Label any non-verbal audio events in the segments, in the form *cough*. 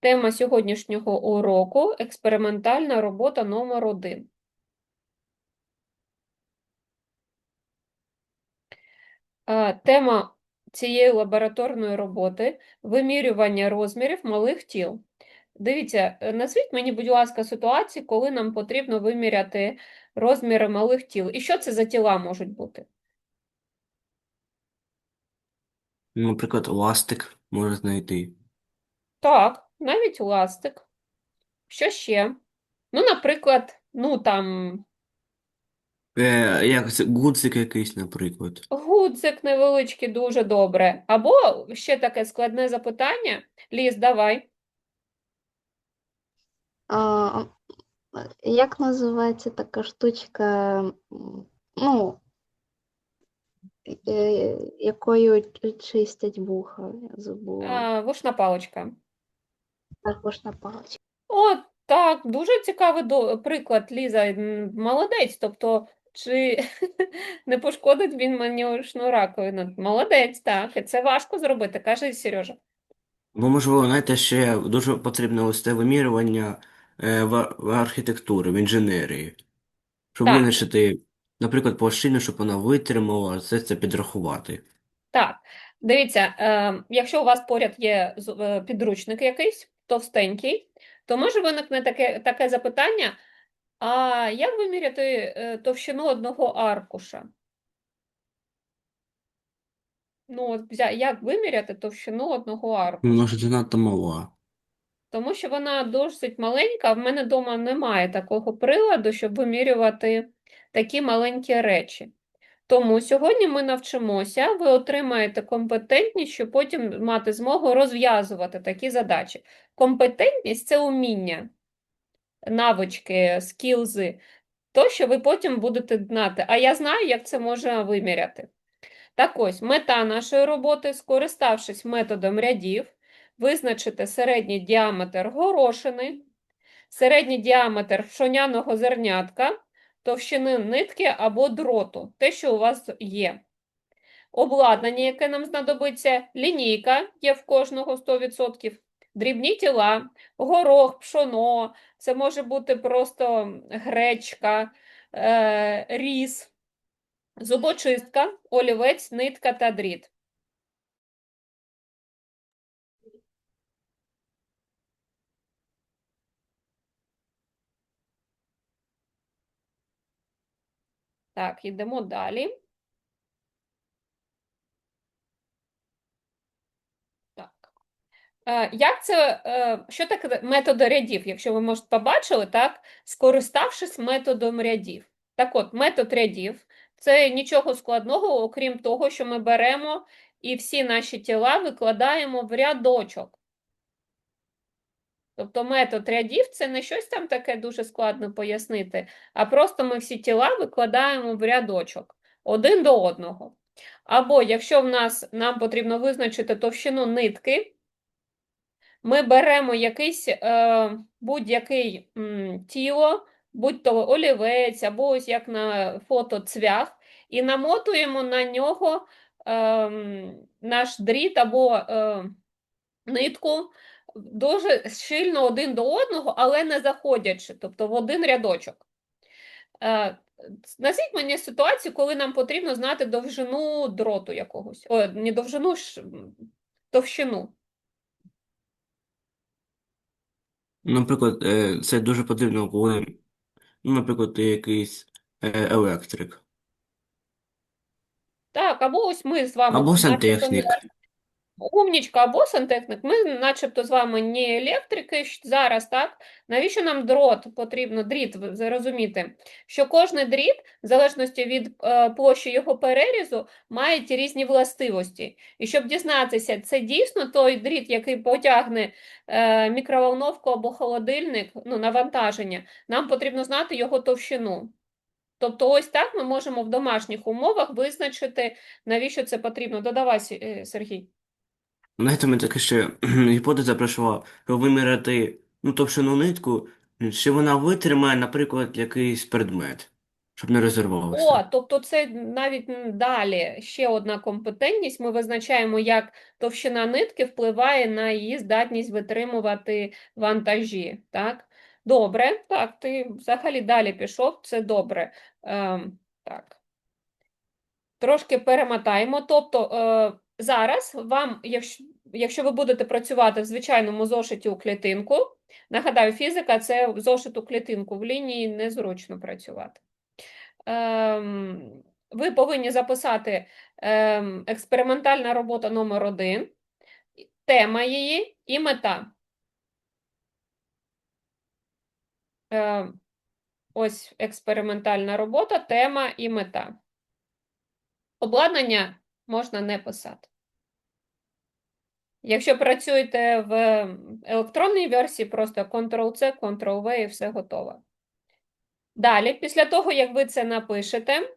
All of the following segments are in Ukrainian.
Тема сьогоднішнього уроку експериментальна робота номер 1. Тема цієї лабораторної роботи вимірювання розмірів малих тіл. Дивіться, е, назвіть мені, будь ласка, ситуації, коли нам потрібно виміряти розміри малих тіл. І що це за тіла можуть бути? Наприклад, ластик може знайти. Так, навіть ластик. Що ще? Ну, наприклад, ну там Е, як це, гудзик якийсь, наприклад. Гудзик невеличкий, дуже добре. Або ще таке складне запитання. Ліз, давай. А, як називається така штучка, ну, е, якою чистять вуха? Я забула. А, вушна паличка. Також на паличці. О, так, дуже цікавий до... приклад, Ліза. Молодець. Тобто, чи *laughs* не пошкодить він мені ушну раковину? Молодець, так. І це важко зробити, каже Сережа. Бо, можливо, знаєте, ще дуже потрібне ось це вимірювання е, в, в архітектурі, в інженерії. Щоб Так. визначити, наприклад, площину, щоб вона витримала, все це підрахувати. Так, дивіться, е, якщо у вас поряд є з- е, підручник якийсь товстенький, то може виникне таке, таке запитання: а як виміряти е, товщину одного аркуша? Ну, от як виміряти товщину одного аркуша? Може, занадто мала. Тому що вона досить маленька, а в мене вдома немає такого приладу, щоб вимірювати такі маленькі речі. Тому сьогодні ми навчимося, ви отримаєте компетентність, щоб потім мати змогу розв'язувати такі задачі. Компетентність це уміння, навички, скілзи, то, що ви потім будете знати. А я знаю, як це можна виміряти. Так ось, мета нашої роботи, скориставшись методом рядів, визначити середній діаметр горошини, середній діаметр пшоняного зернятка, товщини нитки або дроту, те, що у вас є. Обладнання, яке нам знадобиться, лінійка є в кожного 100%, дрібні тіла, горох, пшоно, це може бути просто гречка, е, ріс, зубочистка, олівець, нитка та дріт. Так, йдемо далі. Так. Е, Як це, е, що таке методи рядів, якщо ви, може, побачили, так, скориставшись методом рядів. Так от, метод рядів – це нічого складного, окрім того, що ми беремо і всі наші тіла викладаємо в рядочок. Тобто метод рядів – це не щось там таке дуже складно пояснити, а просто ми всі тіла викладаємо в рядочок один до одного. Або якщо в нас нам потрібно визначити товщину нитки, ми беремо якийсь е, будь-який тіло, будь то олівець, або ось як на фото цвях, і намотуємо на нього е, наш дріт або е, нитку дуже щільно один до одного, але не заходячи, тобто в один рядочок. Е, Назвіть мені ситуацію, коли нам потрібно знати довжину дроту якогось. О, не довжину, товщину. Наприклад, е, це дуже потрібно, коли, ну, наприклад, ти якийсь е, електрик. Так, або ось ми з вами, Або сантехнік. Умнічка або сантехнік, ми начебто з вами не електрики зараз, так? Навіщо нам дрот потрібно, дріт, зрозуміти, що кожний дріт, в залежності від е, площі його перерізу, має різні властивості. І щоб дізнатися, це дійсно той дріт, який потягне е, мікроволновку або холодильник, ну, навантаження, нам потрібно знати його товщину. Тобто ось так ми можемо в домашніх умовах визначити, навіщо це потрібно. Додавай, е, Сергій. Знаєте, мене таке ще гіпотеза прийшла, що виміряти ну, товщину нитку, чи вона витримає, наприклад, якийсь предмет. щоб не. О, тобто це навіть далі ще одна компетентність. Ми визначаємо, як товщина нитки впливає на її здатність витримувати вантажі. Так? Добре, так, ти взагалі далі пішов, це добре. Ем, так. Трошки перемотаємо. Тобто е, зараз вам, якщо, якщо ви будете працювати в звичайному зошиті у клітинку, нагадаю, фізика це зошит у клітинку, в лінії незручно працювати. Ем, ви повинні записати ем, експериментальна робота номер один, тема її і мета. Ем, ось експериментальна робота, тема і мета. Обладнання можна не писати. Якщо працюєте в електронній версії, просто Ctrl-C, Ctrl-V і все готове. Далі, після того, як ви це напишете,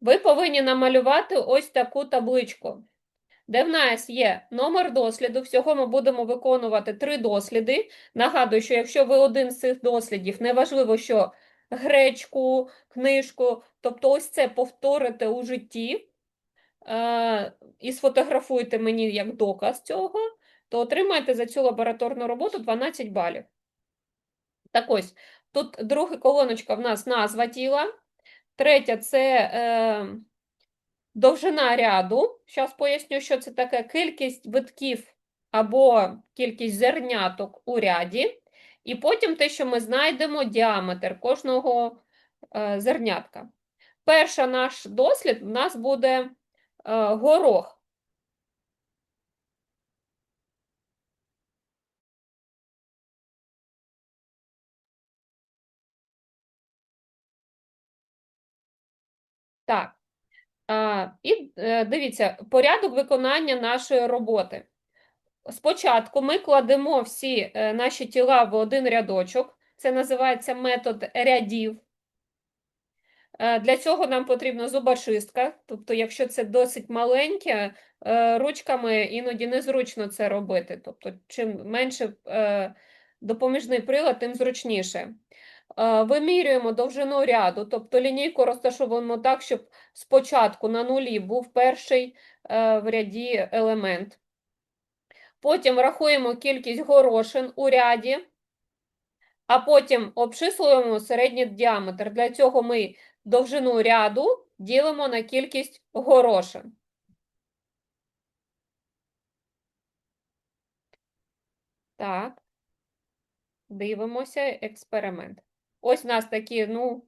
ви повинні намалювати ось таку табличку, де в нас є номер досліду. Всього ми будемо виконувати три досліди. Нагадую, що якщо ви один з цих дослідів, неважливо, що гречку, книжку, тобто ось це повторите у житті і сфотографуєте мені як доказ цього, то отримаєте за цю лабораторну роботу 12 балів. Так ось, тут друга колоночка в нас назва тіла, третя це е, довжина ряду. Зараз поясню, що це таке кількість витків або кількість зерняток у ряді. І потім те, що ми знайдемо діаметр кожного е, зернятка. Перша наш дослід в нас буде е, горох. Так. І е, дивіться, порядок виконання нашої роботи. Спочатку ми кладемо всі е, наші тіла в один рядочок. Це називається метод рядів. Е, Для цього нам потрібна зубочистка. Тобто, якщо це досить маленьке, е, ручками іноді незручно це робити. Тобто, чим менше е, допоміжний прилад, тим зручніше. Вимірюємо довжину ряду, тобто лінійку розташовуємо так, щоб спочатку на нулі був перший в ряді елемент. Потім рахуємо кількість горошин у ряді, а потім обчислюємо середній діаметр. Для цього ми довжину ряду ділимо на кількість горошин. Так, дивимося експеримент. Ось у нас такі, ну,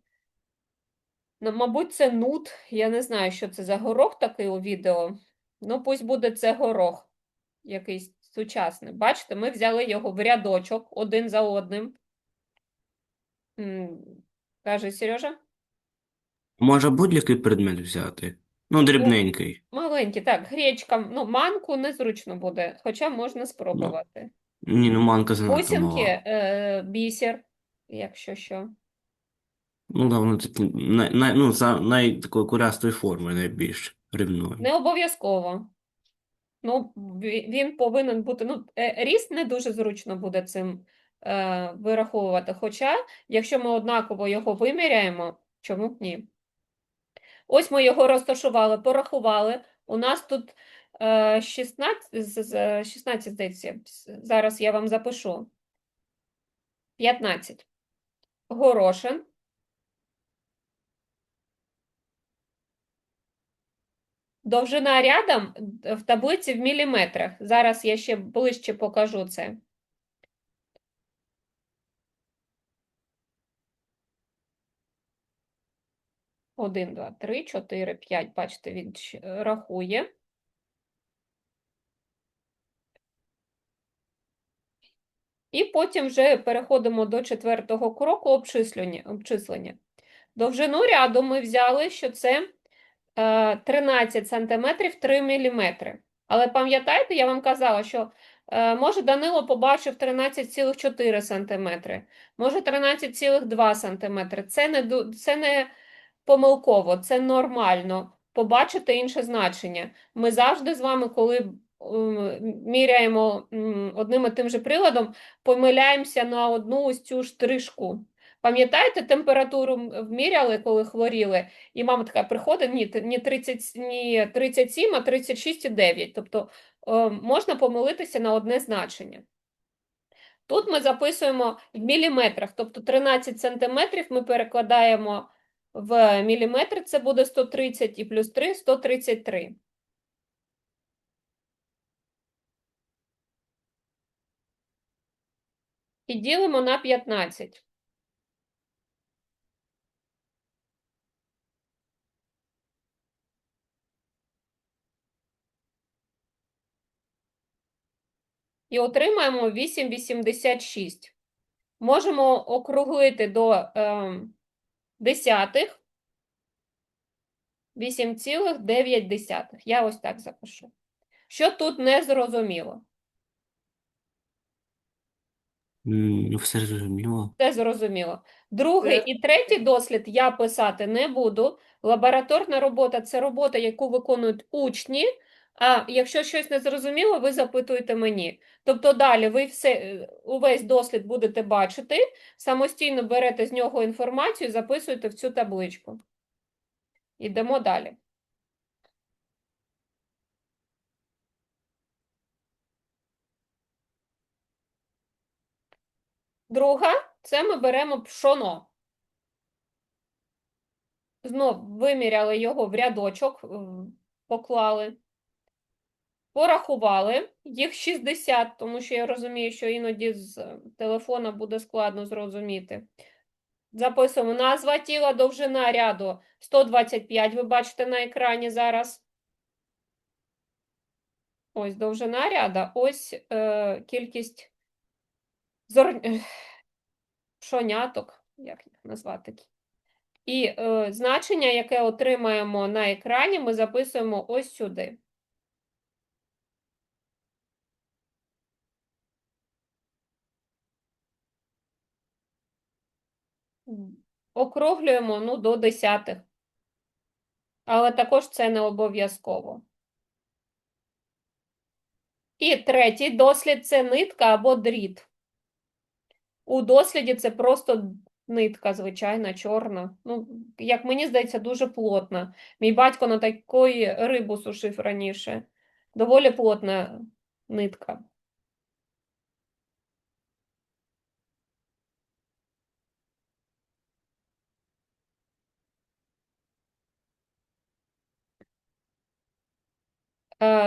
ну, мабуть, це нут. Я не знаю, що це за горох такий у відео. Ну, пусть буде це горох якийсь сучасний. Bачите, ми взяли його в рядочок один за одним. Каже Сережа? Може будь-який предмет взяти? Ну, дрібненький. Маленький, так, гречка, ну, манку незручно буде, хоча можна спробувати. Ні, ну манка занадто Бусинки, мала. е, бісер, якщо що. Ну, да, воно такі, най, най, ну, за най такої кулястої форми найбільш рівної. Не обов'язково. Ну, ві- він повинен бути, ну, е, ріст не дуже зручно буде цим е, вираховувати. Хоча, якщо ми однаково його виміряємо, чому б ні? Ось ми його розташували, порахували. У нас тут е, 16, з- з- 16, здається, зараз я вам запишу. 15. Горошин. Довжина рядом в таблиці в міліметрах. Зараз я ще ближче покажу це. Один, два, три, чотири, п'ять. Бачите, він рахує. І потім вже переходимо до четвертого кроку обчислення. обчислення. Довжину ряду ми взяли, що це е, 13 сантиметрів 3 міліметри. Але пам'ятаєте, я вам казала, що е, може Данило побачив 13,4 сантиметри, може 13,2 сантиметри. Це не, це не помилково, це нормально. Побачити інше значення. Ми завжди з вами, коли міряємо одним і тим же приладом, помиляємося на одну ось цю штришку. Пам'ятаєте, температуру вміряли, коли хворіли, і мама така приходить, ні, ні 30, ні 37, а 36,9. Тобто е, можна помилитися на одне значення. Тут ми записуємо в міліметрах, тобто 13 сантиметрів ми перекладаємо в міліметри, це буде 130 і плюс 3 – 133. І ділимо на 15. І отримаємо 8,86. Можемо округлити до ем, десятих. 8,9. Я ось так запишу. Що тут не зрозуміло? Ну, все зрозуміло. Це зрозуміло. Другий і третій дослід я писати не буду. Лабораторна робота це робота, яку виконують учні. А якщо щось не зрозуміло, ви запитуєте мені. Тобто далі ви все, е, увесь дослід будете бачити, самостійно берете з нього інформацію записуєте в цю табличку. Йдемо далі. Друга це ми беремо пшоно. Знов виміряли його в рядочок, поклали, порахували, їх 60, тому що я розумію, що іноді з е, телефона буде складно зрозуміти. Записуємо назва тіла, довжина ряду 125, ви бачите на екрані зараз. Ось довжина ряда, ось е, кількість зор... ех, пшоняток, як їх назвати. І е, значення, яке отримаємо на екрані, ми записуємо ось сюди. Округлюємо ну, до десятих. Але також це не обов'язково. І третій дослід це нитка або дріт. У досліді це просто нитка, звичайна, чорна. Ну, як мені здається, дуже плотна. Мій батько на такої рибу сушив раніше. Доволі плотна нитка.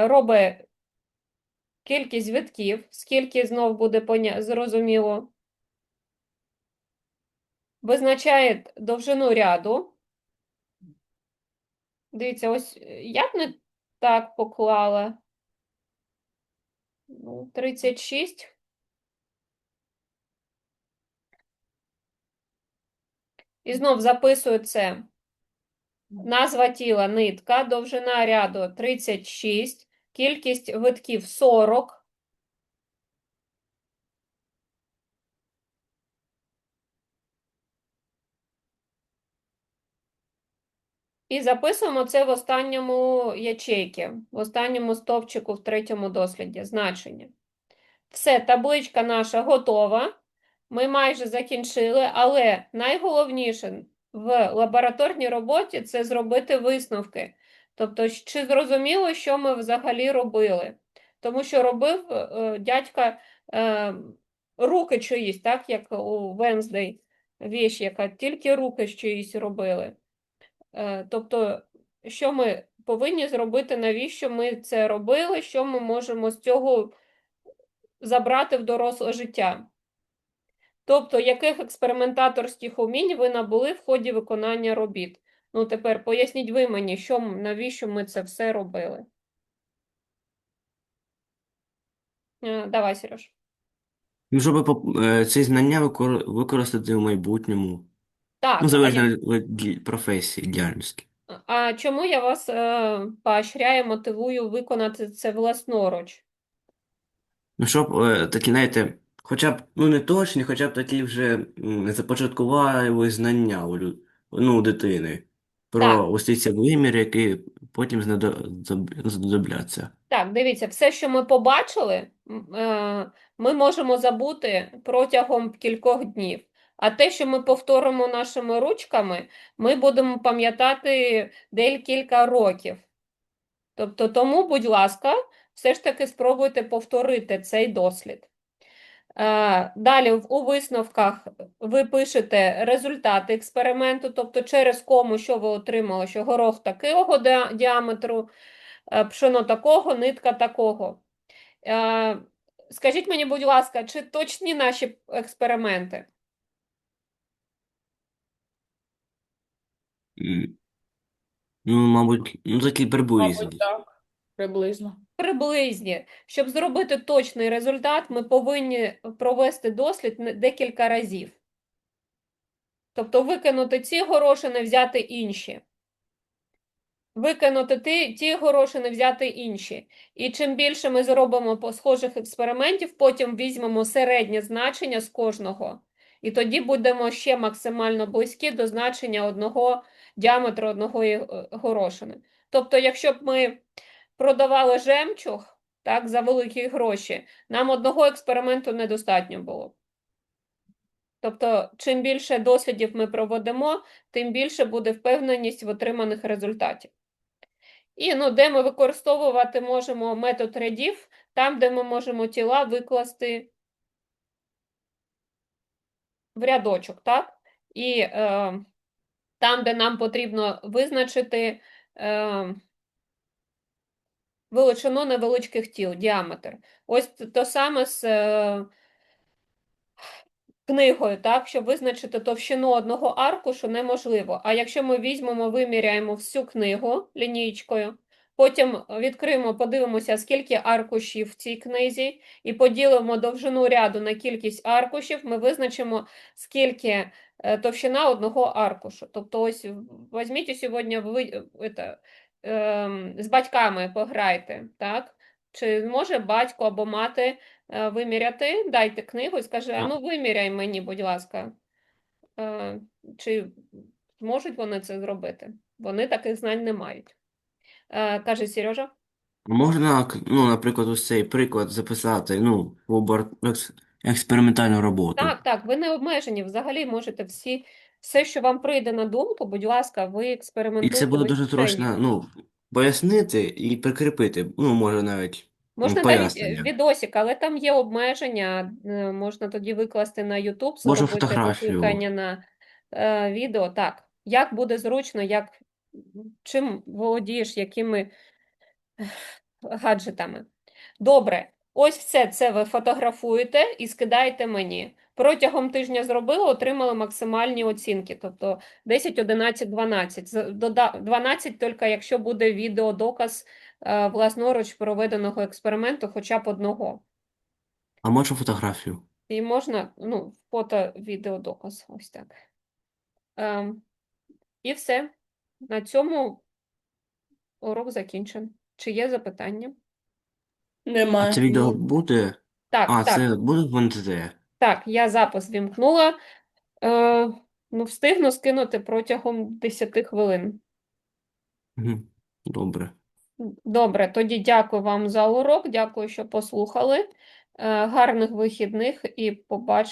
Робить кількість витків, скільки знов буде поня... зрозуміло. Визначає довжину ряду. Дивіться, ось е, я б не так поклала. Ну, 36. І знов записую це. Назва тіла нитка, довжина ряду 36, кількість витків 40. І записуємо це в останньому ячейці, в останньому стовпчику в третьому досліді, значення. Все, табличка наша готова. Ми майже закінчили, але найголовніше в лабораторній роботі це зробити висновки. Тобто, чи зрозуміло, що ми взагалі робили? Тому що робив е, дядька е, руки чиїсь, так, як у Венздей віч, яка тільки руки чиїсь робили. Е, Тобто, що ми повинні зробити, навіщо ми це робили, що ми можемо з цього забрати в доросле життя? Тобто, яких експериментаторських умінь ви набули в ході виконання робіт? Ну, тепер поясніть ви мені, що, навіщо ми це все робили? Е, Давай, Сереж. Ну, щоб е, ці знання використати в майбутньому. Так, Ну, залежно від професії, діяльності. а чому я вас е, поощряю, мотивую виконати це власноруч? Ну, щоб е, такі, знаєте, хоча б, ну не точні, хоча б такі вже м, започаткували знання у, лю- ну, у дитини про Так. ось ці виміри, які потім знадо- знадобляться. Так, дивіться, все, що ми побачили, м, е, ми можемо забути протягом кількох днів. А те, що ми повторимо нашими ручками, ми будемо пам'ятати декілька років. Тобто, тому, будь ласка, все ж таки спробуйте повторити цей дослід. Е, Далі у висновках ви пишете результати експерименту, тобто через кому, що ви отримали, що горох такого діаметру, е, пшено такого, нитка такого. Е, Скажіть мені, будь ласка, чи точні наші експерименти? Ну, мабуть, ну такі приблизні. Мабуть, так. Приблизно. Приблизні. Щоб зробити точний результат, ми повинні провести дослід декілька разів. Тобто викинути ці горошини, взяти інші. Викинути ті, ті горошини, взяти інші. І чим більше ми зробимо схожих експериментів, потім візьмемо середнє значення з кожного. І тоді будемо ще максимально близькі до значення одного діаметру одного е, горошини. Тобто, якщо б ми продавали жемчуг так, за великі гроші, нам одного експерименту недостатньо було. Тобто, чим більше дослідів ми проводимо, тим більше буде впевненість в отриманих результатів. І ну, де ми використовувати можемо метод рядів, там, де ми можемо тіла викласти в рядочок, так? І е, там, де нам потрібно визначити е, величину невеличких тіл, діаметр. Ось то саме з е, книгою, так, щоб визначити товщину одного аркушу неможливо. А якщо ми візьмемо, виміряємо всю книгу лінійкою, потім відкриємо, подивимося, скільки аркушів в цій книзі, і поділимо довжину ряду на кількість аркушів, ми визначимо, скільки е, товщина одного аркушу. Тобто, ось візьміть сьогодні ви, это, ем, з батьками пограйте, так? Чи може батько або мати е, виміряти, дайте книгу і скаже, а ну виміряй мені, будь ласка. Е, Чи зможуть вони це зробити? Вони таких знань не мають. Е, Каже Сережа. Можна, ну, наприклад, ось цей приклад записати, ну, в екс- експериментальну роботу. Так, так, ви не обмежені. Взагалі можете всі, все, що вам прийде на думку, будь ласка, ви І це буде дуже зручно, ну, пояснити і прикріпити, ну, може навіть ну, Можна навіть е, відосик, але там є обмеження. е, Можна тоді викласти на YouTube, зробити покликання на е, відео. Так, як буде зручно, як чим володієш, якими гаджетами. Добре, ось все це ви фотографуєте і скидаєте мені. Протягом тижня зробили, отримали максимальні оцінки, тобто 10, 11, 12. 12 тільки якщо буде відеодоказ е, власноруч проведеного експерименту хоча б одного. А може фотографію? І можна, ну, фото, відеодоказ, ось так. Ем, і все. На цьому урок закінчен. Чи є запитання? А це відео буде? Так, А, так, це буде в НТТ. Так, я запис вімкнула. Е, ну, встигну скинути протягом 10 хвилин. Добре. Добре, тоді дякую вам за урок, дякую, що послухали. Е, гарних вихідних і побачимо.